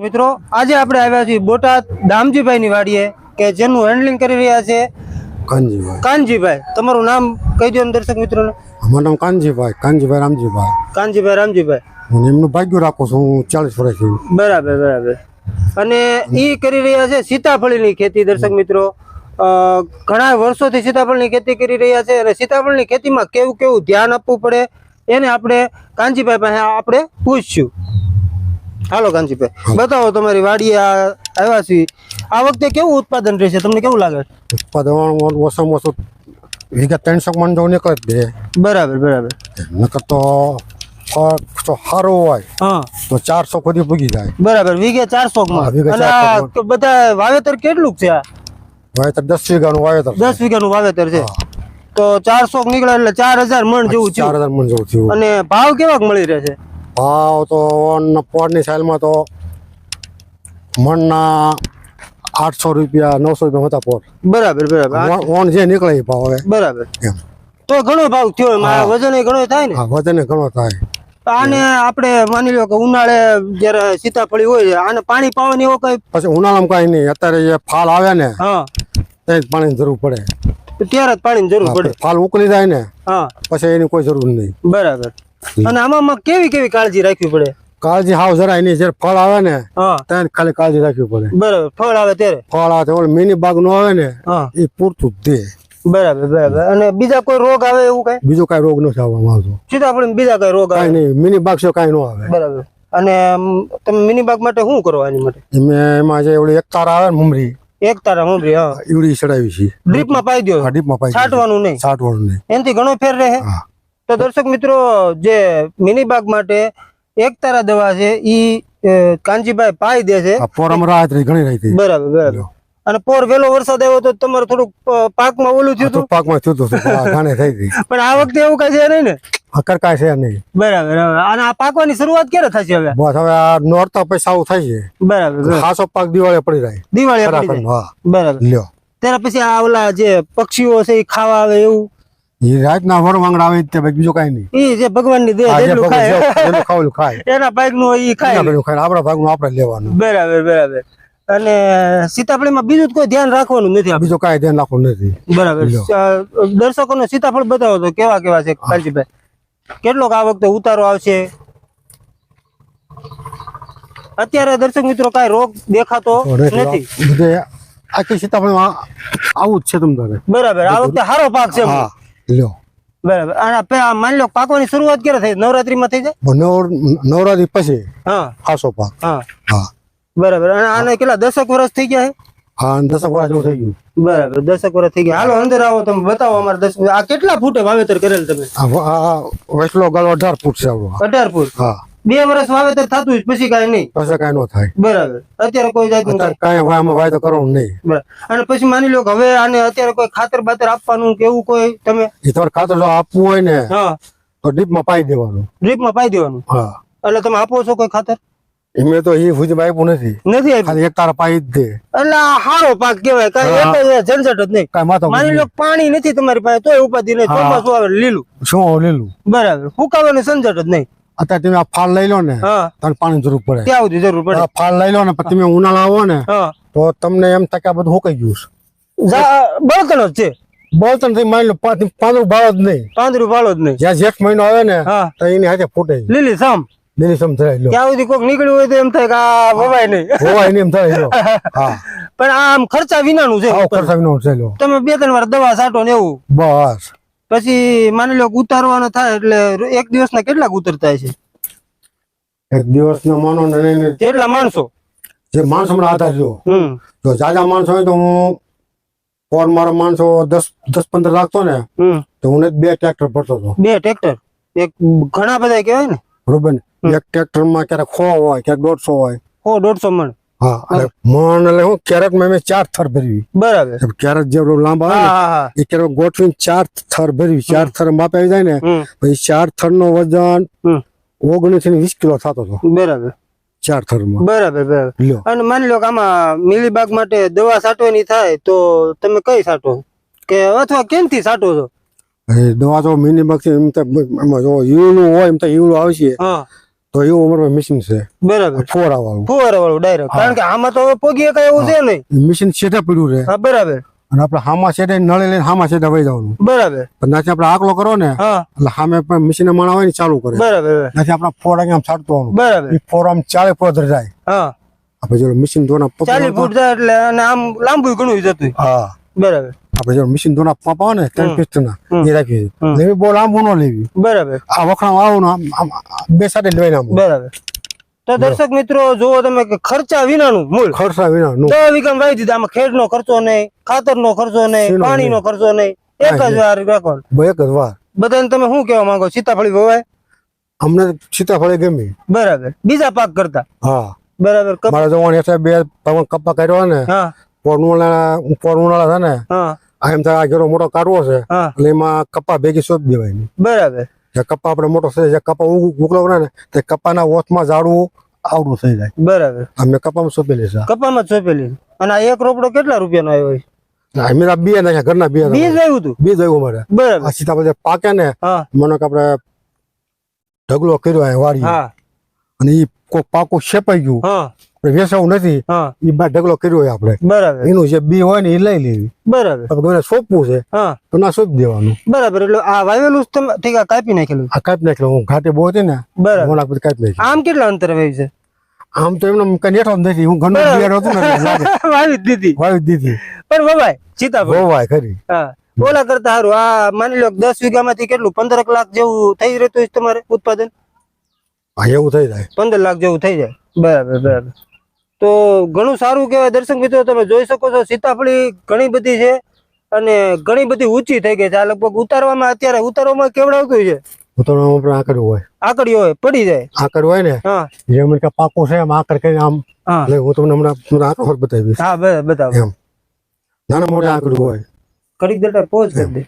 મિત્રો આજે આપણે આવ્યા છીએ બોટાદ દામજીભાઈ ની વાડીએ કે જેનું હેન્ડલિંગ કરી રહ્યા છે કાનજીભાઈ. કાનજીભાઈ. તમારું નામ કહી દો ને દર્શક મિત્રોને. અમારું નામ કાનજીભાઈ કાનજીભાઈ રામજીભાઈ. કાનજીભાઈ રામજીભાઈ. હું એમનું ભાગ્ય રાખું છું હું ચાલીસ વર્ષથી. બરાબર બરાબર. અને ઈ કરી રહ્યા છે સીતાફળીની ખેતી દર્શક મિત્રો. ઘણા વર્ષોથી સીતાફળની ખેતી કરી રહ્યા છે અને સીતાફળની ખેતીમાં કેવું કેવું ધ્યાન આપવું પડે એને આપણે કાનજીભાઈ પાસે આપણે પૂછશું. હાલો કાનજીભાઈ બતાવો તમારી વાડી આવ્યા છીએ. આ વખતે કેવું ઉત્પાદન રહેશે? તમને કેવું લાગે? ઉત્પાદન ઓછામાં ઓછું વીઘા ત્રણસો મણ જો નીકળે જ બરાબર બરાબર. નકર તો સારું હોય હા. તો ચારસો સુધી પૂગી જાય. બરાબર વીઘે ચારસો હા, વીઘે અને 400 આ બધા વાવેતર કેટલું છે આ? વાવેતર દસ વીઘાનું વાવેતર દસ વીઘાનું વાવેતર છે. તો ચારસો નીકળે એટલે ચાર હજાર મણ જેવું ચાર હજાર મણ જેવું અને ભાવ કેવાક મળી રહેશે ભાવ તો પોળની સાઈલમાં તો મણના આઠસો રૂપિયા નવસો રૂપિયા હતા પોર. બરાબર બરાબર. ઓન- જે નીકળે એ ભાવ હવે. બરાબર. તો ઘણો ભાવ થયો વજન ઘણો થાય ને? વજન ઘણો થાય. આને આપણે માની લો કે ઉનાળે જયારે સીતાફળી હોય આને પાણી પાવાની એવો કઈ પછી ઉનાળામાં કઈ નહીં. અત્યારે જે ફાલ આવે ને હા. ત્યાં પાણીની જરૂર પડે. ત્યારે જ પાણીની જરૂર પડે. ફાલ ઉકળી જાય ને હા. પછી એની કોઈ જરૂર નહીં. બરાબર. અને આમાં કેવી કેવી કાળજી રાખવી પડે? કાળજી હાવ જરા એની જયારે ફળ આવે ને ત્યાં ખાલી કાળજી રાખવી પડે. બરાબર. ફળ આવે ત્યારે? ફળ આવે ઓલું મિની બાગ નો આવે ને એ પૂરતું જ દે. બરાબર બરાબર. અને બીજા કોઈ રોગ આવે એવું કઈ? બીજો કઈ રોગ નથી આવવામાં આવતો. સીતાફળી બીજા કઈ રોગ આવે? નહીં. મિની બાગ છે કઈ નો આવે. બરાબર. અને તમે મિની બાગ માટે શું કરો આની માટે? મેં એમાં જે ઓલી એક તાર આવે ને મમરી એક તારા મમરી હા. ઈવડી ચડાવી છે ડ્રીપમાં પાઈ દો આ ડીપમાં પાઈ છાંટવાનું નહીં? છાંટવાનું નહીં. એનાથી ઘણો ફેર રહે? હા. તો દર્શક મિત્રો જે મિની બાગ માટે એક તારા દવા છે ઈ અ, કાનજીભાઈ પાઈ દે છે. પોરમાં રાહત રહી ઘણી રહી હતી. બરાબર બરાબર. અને પોર વેલો વરસાદ આવ્યો તો તમારે થોડુંક પાકમાં ઓલું થયું હતું? પાકમાં થયું હતું ઘાણે થઈ ગઈ. પણ આ વખતે એવું કઈ છે નહીં ને? અકર કાંઈ છે નહીં. બરાબર. અને આ પાકવાની શરૂઆત ક્યારે થશે હવે? બસ હવે આ નોરતા પૈસા આવું થાય છે. બરાબર. ખાસો પાક દિવાળે પડી જાય. દિવાળી. બરાબર. લ્યો. ત્યારે પછી આ ઓલા જે પક્ષીઓ છે એ ખાવા આવે એવું? એ રાતના વર આવે તે ભાઈ બીજું કાંઈ નહીં. ઈ જે ભગવાનની દેહ આ જેટલું ખાય. જેવું- જેનું ખાય. એના ભાગનું ઈ ખાય. એના ખાય આપણા ભાગનું આપણે લેવાનું. બરાબર બરાબર. અને સીતાફળીમાં બીજું કોઈ ધ્યાન રાખવાનું નથી બીજું કાંઈ ધ્યાન નથી. બરાબર. દર્શકો અ, સીતાફળ બતાવો તો કેવા કેવા છે કાલજીભાઈ કેટલોક આ વખતે ઉતારો આવશે? અત્યારે દર્શક મિત્રો કઈ રોગ દેખાતો નથી. બધે આખી સીતાફળ આવું જ છે તમને બરાબર. આ વખતે સારો પાક છે લ્યો. બરાબર. અને માની લો પાકવાની શરૂઆત ક્યારે થઈ? નવરાત્રીમાં થઈ જાય? નવરાત્રી પછી હા. ખાસો પાક હા. હા. બરાબર. અને આને કેટલા દસક વર્ષ થઈ ગયા હા? દસક વર્ષ થઈ ગયું. બરાબર. દસક વર્ષ થઈ ગયા. હાલો અંદર આવો તમે બતાવો અમારે દસ આ કેટલા ફૂટે વાવેતર કરેલ તમે? આ વ- આ ગાળો અઢાર ફૂટ છે આપણો અઢાર ફૂટ? હા. બે વર્ષ વાવેતર થતું જ પછી કઈ નહીં. પછી કાંઈ નો થાય. બરાબર. અત્યારે કોઈ જાતનું કાંઈ વાયમાં વાય તો કરવાનું નહીં. અને પછી માની લો કે હવે આને અત્યારે કોઈ ખાતર બાતર આપવાનું કે એવું કોઈ તમે તમારે ખાતર જો આપવું હોય ને તો ડીપમાં પાઈ દેવાનું. ડ્રીપમાં પાઈ દેવાનું? હા. એટલે તમે આપો છો કોઈ ખાતર? એમે તો એ ફૂજીમાં આપ્યું નથી. નથી આપ્યું? ખાલી એક તારા પાઈ જ દે. એટલે આ પાક કહેવાય. કાંઈ. એક જ ઝંઝટ જ નહીં. કાંઈ માથા માની લો પાણી નથી તમારી પાસે તોય ઉપાધિ નહીં. ચોમાસું આવે લીલું. શું લીલું? બરાબર. ફૂકાવાનું ઝંઝટ જ નહીં. અત્યારે તમે આ ફાલ લઈ લો ને હા. તમને પાણી જરૂર પડે. સુધી જરૂર પડે. ફાળ ફાલ લઈ લો ને પછી તમે ઉનાળા આવો ને તો તમને એમ થાય કે આ બધું હોકાઈ ગયું છે. બળતણ જ છે. બળતણથી માની લો પાંદરું ભાળો જ નહીં. પાંદરું ભાળો જ નહીં. જ્યાં જેઠ મહિનો આવે ને હા. તો એની હાથે ફૂટે. લીલી સામ. લીલી સામ થાય લો. ત્યાં સુધી કોઈક નીકળ્યું હોય તો એમ થાય કે આ વવાય નહીં. હોવાય નહીં એમ થાય હા. પણ આમ ખર્ચા વિનાનું છે. ખર્ચા છે તમે બે ત્રણ વાર દવા છાંટો ને એવું. બસ. પછી માની લો ઉતારવાનો થાય એટલે એક દિવસના કેટલા ઉતરતા છે એક દિવસ નો માનો ને કેટલા માણસો? જે માણસો આધાર જો. જો જાજા માણસો હોય તો હું ફોર મારો માણસો દસ દસ પંદર રાખતો ને તો હું ને બે ટ્રેક્ટર ભરતો હતો. બે ટ્રેક્ટર? એક ઘણા બધા કહેવાય ને? બરોબર એક ટ્રેક્ટરમાં ક્યારેક સો હોય ક્યારેક દોઢસો હોય. સો દોઢસો મણ. હા મણ એટલે હું ક્યારેક મેં ચાર થર ભરવી. બરાબર. કેરેટ જે લાંબા આવે ને એ ગોઠવીને ચાર થર ભરવી. ચાર થર માપે આવી જાય ને પછી ચાર થર નો વજન ઓગણીસથી વીસ કિલો થતો હતો. બરાબર. ચાર થરમાં. બરાબર બરાબર. અને માની લો કે આમાં મિલીબાગ માટે દવા સાટવાની થાય તો તમે કઈ સાટો? કે અથવા કેમથી સાટો છો? દવા તો એમ તો એમાં હોય એમ તો ઈવડું આવશે. તો એવું અમારું મશીન છે. બરાબર. ફોર વાળું ફુવારા વાળું ડાયરેક્ટ કારણ કે આમાં તો હવે પોગી એકાય એવું છે નહીં. મશીન સેટે પડ્યું રહે બરાબર. અને આપણે હામા સેટે નળે લઈને હામા સેટે વહી જવાનું. બરાબર. પણ નાથી આપણે આકલો કરો ને એટલે સામે પણ મશીન માણા હોય ને ચાલુ કરે. બરાબર નાથી આપણે ફોર આમ છાડતો બરાબર. એ ફોર આમ ચાલે ફોર જાય. હા. આપણે જો મશીન ધોના ચાલી ફૂટ જાય એટલે આમ લાંબુ ઘણું જતું હા. બરાબર. આપણે જો મશીન ધોના પંપ આવે ને ત્રણ પિસ્ટના એ રાખી હમ. લેવી બહુ લાંબુ ન લેવી. બરાબર. આ વખણામ આવું આમ આમ બે સાથે લઈને આમ. બરાબર. તો દર્શક મિત્રો જુઓ તમે કે ખર્ચા વિનાનું મૂળ. ખર્ચા વિના નું. દસ વીઘા દીધા. આમાં ખેડ નો ખર્ચો નહીં ખાતર નો ખર્ચો નહીં પાણી નો ખર્ચો નહીં. એક જ વાર રાખો એક જ વાર. બધાને તમે શું કહેવા માંગો? સીતાફળી વવાય અમને સીતાફળી ગમી. બરાબર. બીજા પાક કરતા? હા. બરાબર. કપ- મારા જવાન બે પવન કપ્પા કર્યો ને પોરનુળા છે ને હા. એમ થાય આ ઘેરો મોટો કાઢવો છે એટલે એમાં કપા ભેગી સોંપ દેવાય બરાબર. જે કપ્પા આપણે મોટો છે જે કપ્પા ઉકળો ને તે કપ્પાના ઓથમાં ઝાડવું આવડું થઈ જાય. બરાબર. અમે કપામાં સોંપેલી છે. કપામાં સોંપેલી. અને આ એક રોપડો કેટલા રૂપિયાનો આવ્યો છે અમે આ બે નાખ્યા ઘરના બે બીજ આવ્યું હતું? બીજ આવ્યું અમારે. બરાબર. આ સીતાફળ પાકે ને મને કે આપણે ઢગલો કર્યો હા. અને ઈ કોક પાકું છેપાઈ ગયું. વેચાવું નથી. બા ઢગલો કર્યો હોય આપણે. બરાબર. એનું જે બી હોય ને એ લઈ લેવી. બરાબર. સોંપવું છે હા. તો ના સોંપી દેવાનું. બરાબર એટલે આ વાવેલું તમે ઠીક કાપી નાખેલું? આ કાપી નાખેલો. હું ઘાટે બહુ હતી ને બરાબર. પછી કાપી નાખી આમ કેટલા અંતર વાવી છે? આમ તો એમને નથી. હું ઘરનું બિયાર હતું ને વાવી જ દીધી. વાવી દીધી. પણ હોવાય ખરી. ઓલા કરતા સારું આ માની લો કે દસ વીઘામાંથી કેટલું? પંદર લાખ જેવું થઈ રહેતું તમારે ઉત્પાદન? હા એવું થઈ જાય. પંદર લાખ જેવું થઈ જાય. બરાબર બરાબર. તો ઘણું સારું કહેવાય દર્શક મિત્રો તમે જોઈ શકો છો સીતાફળી ઘણી બધી છે અને ઘણી બધી ઊંચી થઈ ગઈ છે. આ લગભગ ઉતારવામાં અત્યારે ઉતારવામાં કેવડાવતું છે? ઉતરવામાં આકડ હોય. આકડીઓ હોય પડી જાય. આકડ હોય ને? હા. જે મને છે એમ આકડ કરીને આમ એટલે હું તમને હમણાં આકડ હોત હા બ- એમ. નાના મોટા આકડ હોય. ઘડીક દેતા પોઝ કરી દે.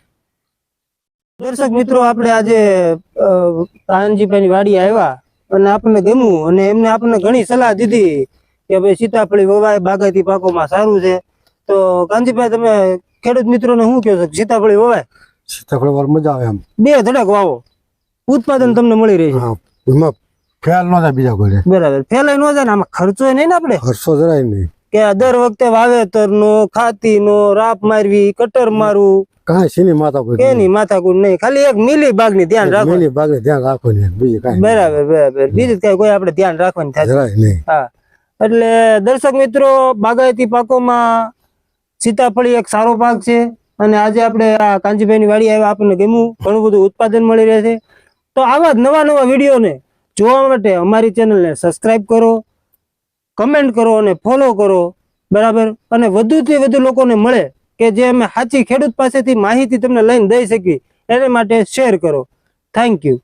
દર્શક મિત્રો આપણે આજે કાનજીભાઈની વાડી આવ્યા અને આપણને ગમ્યું અને એમને આપણને ઘણી સલાહ દીધી. કે ભાઈ સીતાફળી વવાય બાગાયતી પાકોમાં સારું છે. તો કાનજીભાઈ તમે ખેડૂત મિત્રોને શું કહો છો? સીતાફળી વવાય? સીતાફળી વાર મજા આવે એમ. બે ધડક વાવો. ઉત્પાદન તમને મળી રહે છે. ફેલ ન થાય બીજા કોઈ બરાબર. ફેલાય ન જાય ને આમાં ખર્ચો નહીં ને આપણે? ખર્ચો જરાય નહીં. કે દર વખતે વાવેતર નો ખાતી નો રાપ મારવી કટર મારવું. કાંઈ સીની માતા કોઈ એની માથાકૂટ નહીં. ખાલી એક મિલી બાગની ધ્યાન રાખો મેની બાગને ધ્યાન રાખો ને બીજું કાંઈ બરાબર બરાબર. બીજું કઈ કોઈ આપણે ધ્યાન રાખવાની થાય હા. એટલે દર્શક મિત્રો, બાગાયતી પાકોમાં સીતાફળી એક સારો પાક છે અને આજે આપણે આ કાંજીભાઈની વાડી આવ્યા, આપણને ગમ્યું, ઘણું બધું ઉત્પાદન મળી રહે છે. તો આવા જ નવા નવા વિડીયોને જોવા માટે અમારી ચેનલને સબસ્ક્રાઇબ કરો કમેન્ટ કરો અને ફોલો કરો, બરાબર? અને વધુથી વધુ લોકોને મળે કે જે અમે સાચી ખેડૂત પાસેથી માહિતી તમને લઈને દઈ શકીએ, એને માટે શેર કરો. Thank you